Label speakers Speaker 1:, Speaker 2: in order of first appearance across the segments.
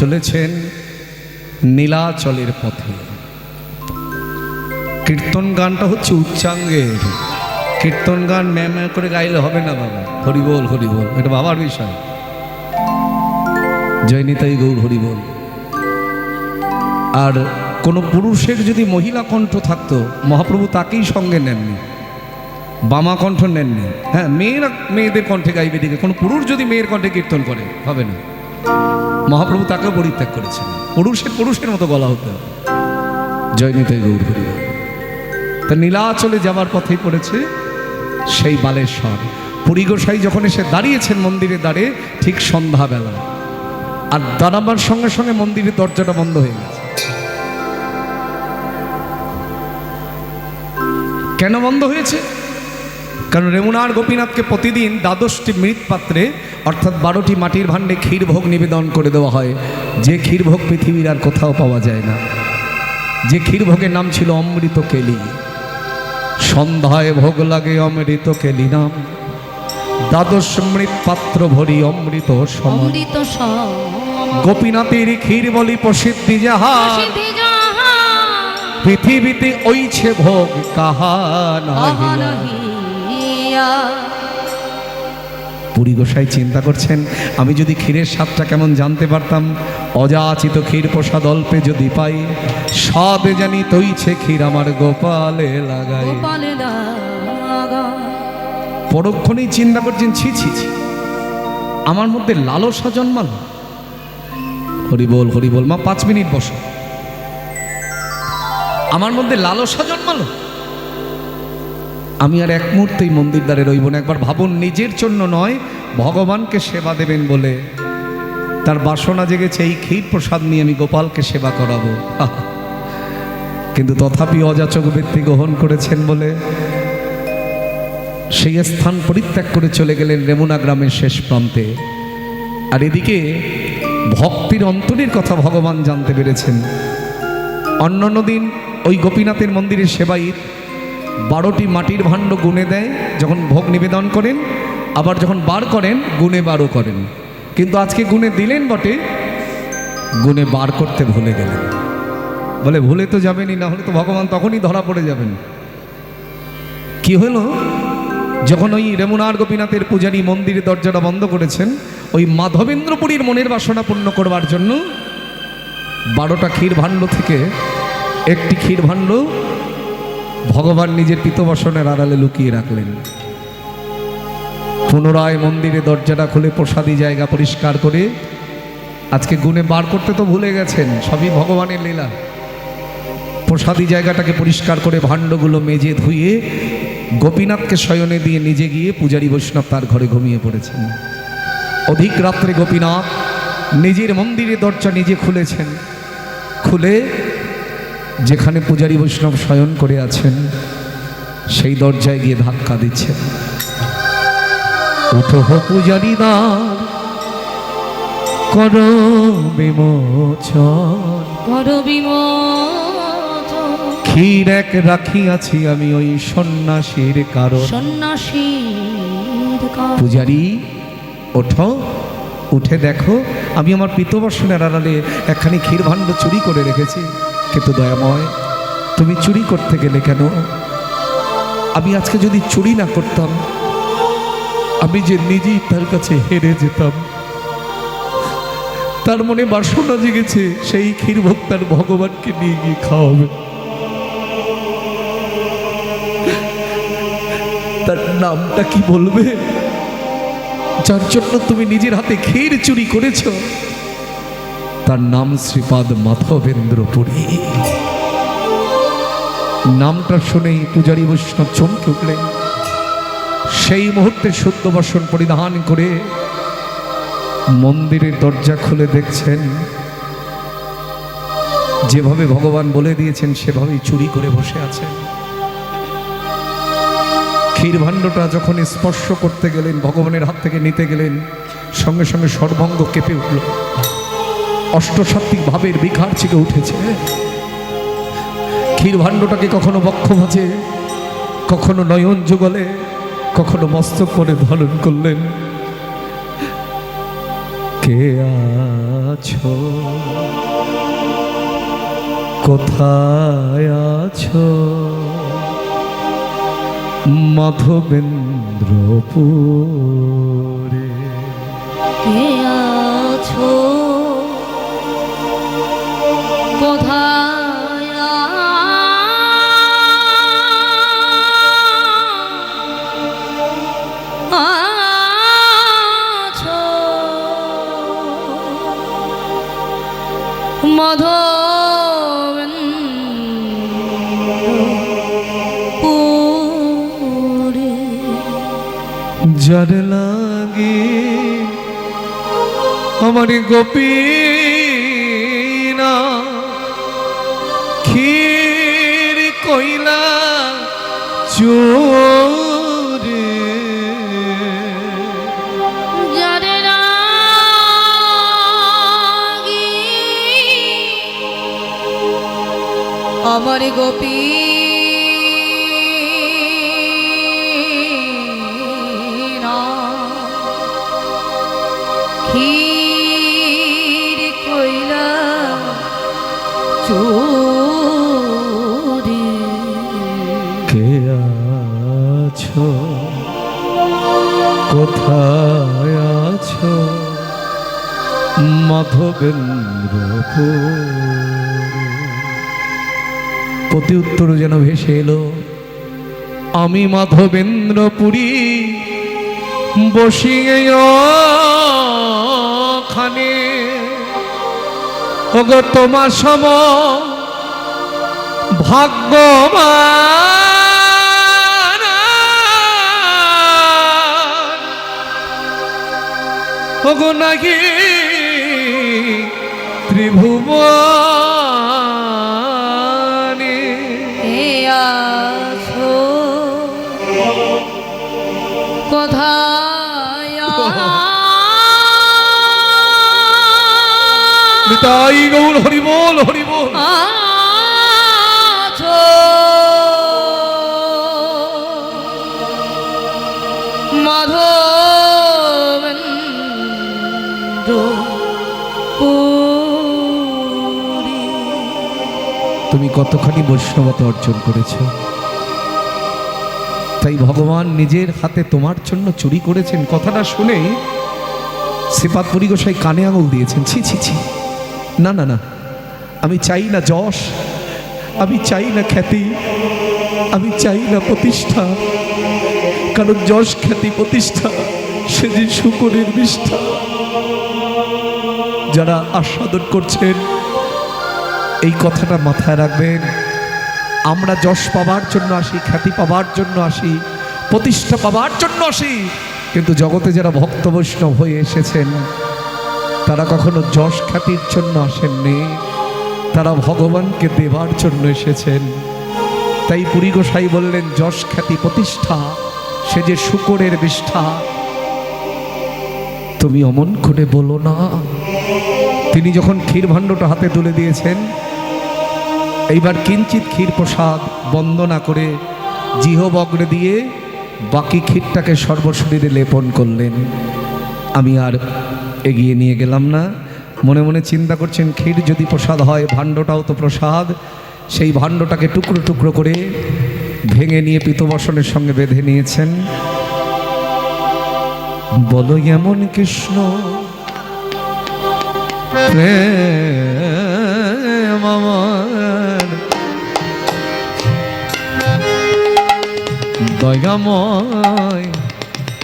Speaker 1: চলেছেন নীলাচলের পথে। কীর্তন গানটা হচ্ছে উচ্চাঙ্গের। কীর্তন গান ম্যাম করে গাইলে হবে না বাবা। হরিবোল হরিবোল এটা বাবার বিষয়। জয়নিতাই গৌর হরিবোল আর কোনো পুরুষের যদি মহিলা কণ্ঠ থাকতো, মহাপ্রভু তাকেই সঙ্গে নেননি। বামা কণ্ঠ নেননি। হ্যাঁ মেয়েরা, মেয়েদের কণ্ঠে গাইবে দিকে কোনো পুরুষ যদি মেয়ের কণ্ঠে কীর্তন করে, হবে না। মহাপ্রভু তাকেও পরিত্যাগ করেছেন। পুরুষের পুরুষের মতো গলা হতে হবে। জয়নিতাই গৌর হরিবোল তা নীলাচলে যাবার পথেই পড়েছে সেই বালেশ্বর। পুরী গোসাই যখন এসে দাঁড়িয়েছেন মন্দিরে দ্বারে, ঠিক সন্ধ্যাবেলা। আর দাঁড়াবার সঙ্গে সঙ্গে মন্দিরের দরজাটা বন্ধ হয়ে গেছে। কেন বন্ধ হয়েছে? কারণ রেমুনার গোপীনাথকে প্রতিদিন দ্বাদশটি মৃৎপাত্রে অর্থাৎ বারোটি মাটির ভাণ্ডে ক্ষীরভোগ নিবেদন করে দেওয়া হয়। যে ক্ষীরভোগ পৃথিবীর আর কোথাও পাওয়া যায় না। যে ক্ষীরভোগের নাম ছিল অমৃত কেলি সন্ধ্যায় ভোগ লাগে অমৃত কেলি নাম। দ্বাদশ মৃৎ পাত্র ভরি অমৃত
Speaker 2: অমৃত
Speaker 1: গোপীনাথের ক্ষীর বলি প্রসিদ্ধি যাহা। পৃথিবীতে ওইছে ভোগ কাহা নাহি। পুরী গোসাই চিন্তা করছেন আমি যদি ক্ষীরের স্বাদটা কেমন জানতে পারতাম অযাচিত ক্ষীর প্রসাদ অল্পে যদি পাই স্বাদে জানি তৈছে ক্ষীর আমার গোপালে লাগাই। পরক্ষণেই চিন্তা করছেন ছি ছি ছি আমার মধ্যে লালসা জন্মালো। হরি বল হরি বল মা পাঁচ মিনিট বসো। আমার মধ্যে লালসা জন্মালো। আমি আর এক মুহূর্তেই মন্দির দ্বারে রইব না। একবার ভাবুন, নিজের জন্য নয়, ভগবানকে সেবা দেবেন বলে। তার বাসনা জেগেছে, এই ক্ষীর প্রসাদ নিয়ে আমি গোপালকে সেবা করাবো। কিন্তু তথাপি অযাচক ব্যক্তি গ্রহণ করেছেন বলে, সেই স্থান পরিত্যাগ করে চলে গেলেন রেমুনা গ্রামের শেষ প্রান্তে। আর এদিকে ভক্তির অন্তরের কথা ভগবান জানতে পেরেছেন। অন্যান্য দিন ওই গোপীনাথের মন্দিরের সেবায়িত বারোটি মাটির ভাণ্ড গুনে দেয়, যখন ভোগ নিবেদন করেন, আবার যখন বার করেন, গুনে বারও করেন। কিন্তু আজকে গুনে দিলেন বটে, গুনে বার করতে ভুলে গেলেন। বলে ভুলে তো যাবেনই, না হলে তো ভগবান তখনই ধরা পড়ে যাবেন। কি হলো? যখন ওই রেমুনার গোপীনাথের পূজারী মন্দিরের দরজাটা বন্ধ করেছেন, ওই মাধবেন্দ্রপুরীর মনের বাসনা পূর্ণ করবার জন্য বারোটা ক্ষীর ভাণ্ড থেকে একটি ক্ষীর ভাণ্ড ভগবান নিজের পিতবসনের আড়ালে লুকিয়ে রাখলেন। পুনরায় মন্দিরে দরজাটা খুলে প্রসাদী জায়গা পরিষ্কার করে আজকে গুণে বার করতে তো ভুলে গেছেন, সবই ভগবানের লীলা। প্রসাদী জায়গাটাকে পরিষ্কার করে ভাণ্ডগুলো মেজে ধুয়ে গোপীনাথকে শয়নে দিয়ে নিজে গিয়ে পূজারী বৈষ্ণব তার ঘরে ঘুমিয়ে পড়েছেন। অধিক রাত্রে গোপীনাথ নিজের মন্দিরে দরজা নিজে খুলেছেন। খুলে যেখানে পূজারী বৈষ্ণব শয়ন করে আছেন সেই দরজায় গিয়ে ধাক্কা দিচ্ছেন। উঠো হো পূজারী দ্বার কর বিমোচন।
Speaker 2: কর
Speaker 1: ক্ষীর এক রাখিয়াছি আমি ওই সন্ন্যাসীর কারণ।
Speaker 2: সন্ন্যাসীর কাজ
Speaker 1: পূজারি ওঠো উঠে দেখো আমি আমার পিতবর্ষণের আড়ালে একখানি ক্ষীরভাণ্ড চুরি করে রেখেছি। কিন্তু দয়াময়। তুমি চুরি করতে গেলে কেন? আমি আজকে যদি চুরি না করতাম, আমি যে নিজেই তার কাছে হেরে যেতাম। তার মনে বাসনা জেগেছে, সেই ক্ষীরভোগ তার ভগবানকে নিয়ে গিয়ে খাওয়াবে। তার নামটা কি বলবে? যার জন্য তুমি নিজের হাতে ক্ষীর চুরি করেছ তার নাম শ্রীপাদ মাধবেন্দ্র পুরী নামটা শুনেই পূজারী বৈষ্ণব চমকে উঠলেন। সেই মুহূর্তে শুদ্ধ বসন পরিধান করে মন্দিরের দরজা খুলে দেখছেন। যেভাবে ভগবান বলে দিয়েছেন, সেভাবেই চুরি করে বসে আছেন। ক্ষীরভাণ্ডটা যখন স্পর্শ করতে গেলেন, ভগবানের হাত থেকে নিতে গেলেন, সঙ্গে সঙ্গে সর্বঙ্গ কেঁপে উঠল। অষ্টসাত্ত্বিক ভাবের বিকার চিকে উঠেছে। ক্ষীরভাণ্ডটাকে কখনো বক্ষ ভাজে, কখনো নয়ন যুগলে, কখনো মস্তক করে ধারণ করলেন। কে আছো? কোথায় আছো? মাধবেন্দ্রপুরে।
Speaker 2: কে আছো?
Speaker 1: যার লাগে আমার গোপী না ক্ষীর কইলা চোরে
Speaker 2: গোপী ক্ষীর কইলা চোরে।
Speaker 1: কে আছো? কোথায় আছো? মাধবেন্দ্রপুর প্রতি উত্তর যেন ভেসে এলো। আমি মাধবেন্দ্রপুরী, বসিয়ে খানে ওগো, তোমার সম ভাগ্যবান। ওগো নাকি ত্রিভুবনে। নিতাই গৌর হরিবোল হরিবোল তুমি কতখানি বৈষ্ণবতা অর্জন করেছ? তাই ভগবান নিজের হাতে তোমার জন্য চুরি করেছেন। কথাটা শুনে শ্রীপাদ পরিগোসাই কানে আঙুল দিয়েছেন। ছি ছি ছি। না না না। আমি চাই না যশ, আমি চাই না খ্যাতি, আমি চাই না প্রতিষ্ঠা। কারণ যশ, খ্যাতি, প্রতিষ্ঠা, সে যে শুকরের বিষ্ঠা যারা আস্বাদন করছেন, এই কথাটা মাথায় রাখবেন। আমরা যশ পাবার জন্য আসি, খ্যাতি পাবার জন্য আসি, প্রতিষ্ঠা পাবার জন্য আসি। কিন্তু জগতে যারা ভক্ত বৈষ্ণব হয়ে এসেছেন তারা কখনো যশ খ্যাতির জন্য আসেননি। তারা ভগবানকে দেবার জন্য এসেছেন। তাই পুরী গোসাই বললেন, যশ খ্যাতি প্রতিষ্ঠা, সে যে শুকরের বিষ্ঠা। তুমি অমন করে বলো না। তিনি যখন ক্ষীর ভাণ্ডটা হাতে তুলে দিয়েছেন, এইবার কিঞ্চিত ক্ষীর প্রসাদ বন্দনা করে জিহবগ্রে দিয়ে বাকি ক্ষীরটাকে সর্বশরীরে লেপন করলেন। আমি আর এগিয়ে নিয়ে গেলাম না। মনে মনে চিন্তা করছেন, ক্ষীর যদি প্রসাদ হয়, ভাণ্ডটাও তো প্রসাদ। সেই ভাণ্ডটাকে টুকরো টুকরো করে ভেঙে নিয়ে পিতবসনের সঙ্গে বেঁধে নিয়েছেন। বলো, এমন কৃষ্ণ দয়াময়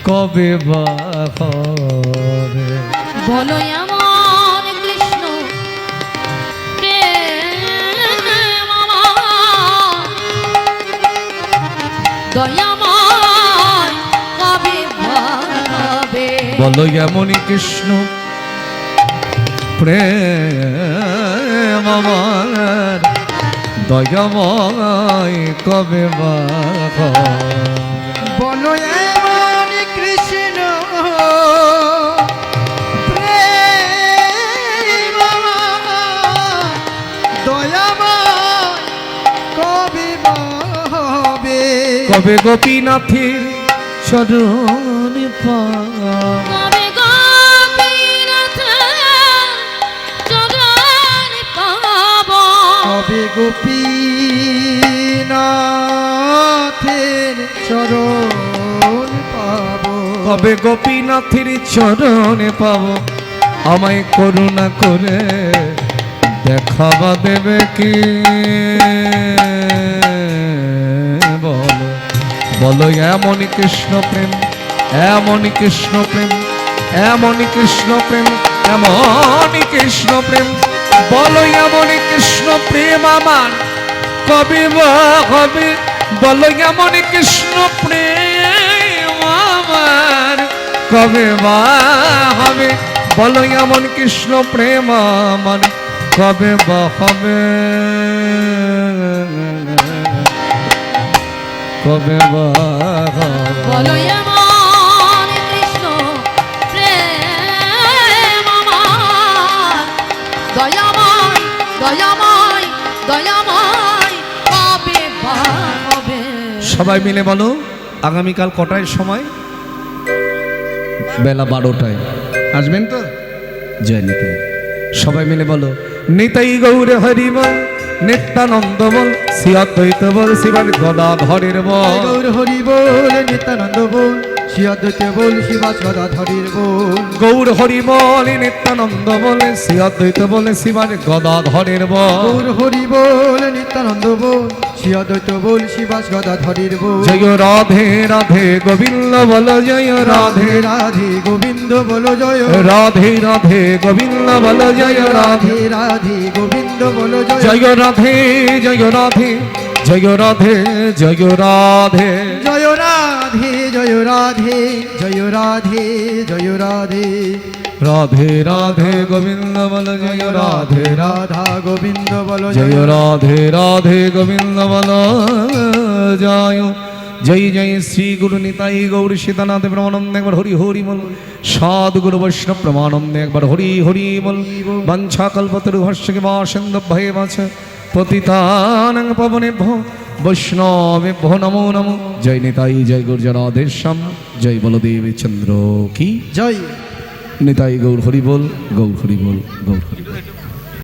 Speaker 1: কবে বা
Speaker 2: বলো এমন কৃষ্ণ প্রেম আমার। দয়াময় কবে
Speaker 1: বলো এমনই কৃষ্ণ প্রেম আমার। দয়াময় কবে?
Speaker 3: বলো কবে
Speaker 1: গোপীনাথের স্মরণ
Speaker 2: কবে
Speaker 3: গোপীনাথের চরণ পাব।
Speaker 1: কবে গোপীনাথের চরণ পাব। আমায় করুণা করে দেখাবা দেবে কি? বলো, এমনই কৃষ্ণ প্রেম, এমনই কৃষ্ণ প্রেম, এমনই কৃষ্ণ প্রেম, এমনই কৃষ্ণ প্রেম। বলো, এমনই কৃষ্ণ প্রেম আমার। কবে বা হবে বলো, এমনই কৃষ্ণ প্রেম আমার। কবে বা হবে বলো এমন কৃষ্ণ প্রেম আমার। কবে বা হবে সবাই মিলে বলো আগামীকাল কটায় সময়? বেলা বারোটায়। আসবেন তো? জয় নিতাই। সবাই মিলে বলো নিতাই গৌরে হরি বল নিত্যানন্দ বল শ্রীঅদ্বৈত বল শিবের গদা ধরের বল
Speaker 3: হরি বল নিত্যানন্দ বল। শিয়াদ্বৈত বল শিবাস গদাধরীর
Speaker 1: গৌর হরি বল নিত্যানন্দ বলে শ্রীঅদ্বৈত বলে শিবার গদা ধরের বল।
Speaker 3: গৌর হরি বল নিত্যানন্দ বল শিয়াদ্বৈত বল শিবাস গদাধরীর বল
Speaker 1: জয় রাধে রাধে গোবিন্দ বল জয় রাধে
Speaker 3: রাধে গোবিন্দ বলো জয়।
Speaker 1: রাধে রাধে গোবিন্দ বল জয় রাধে।
Speaker 3: রাধে রাধে গোবিন্দ বলো জয়।
Speaker 1: জয় রাধে জয় রাধে জয় রাধে জয় রাধে।
Speaker 3: জয় রাধে। জয় রাধে জয় রাধে জয় রাধে।
Speaker 1: রাধে রাধে গোবিন্দ বল জয় রাধে। রাধে
Speaker 3: রাধা গোবিন্দ বলো
Speaker 1: জয় রাধে। রাধে গোবিন্দ বল জয়। জয় জয় শ্রী গুরু নিতাই গৌর সীতানাথ ব্রহ্মানন্দ একবার হরি হরি বল সাধু গুরু বৈষ্ণব প্রমানন্দ একবার হরি হরি বল। বাঞ্ছা কল্পতরু হর্ষকে বা সিন্ধ ভয়ে বাছ পতিতানং পবনে ভো বৈষ্ণবে ভো নমো নমো। জয় নিতাই জয় গুর্জরাধেশম জয় বলদেব চন্দ্র কি?
Speaker 3: জয়।
Speaker 1: নিতাই গৌর হরিবল গৌর হরিবল গৌর হরি বল।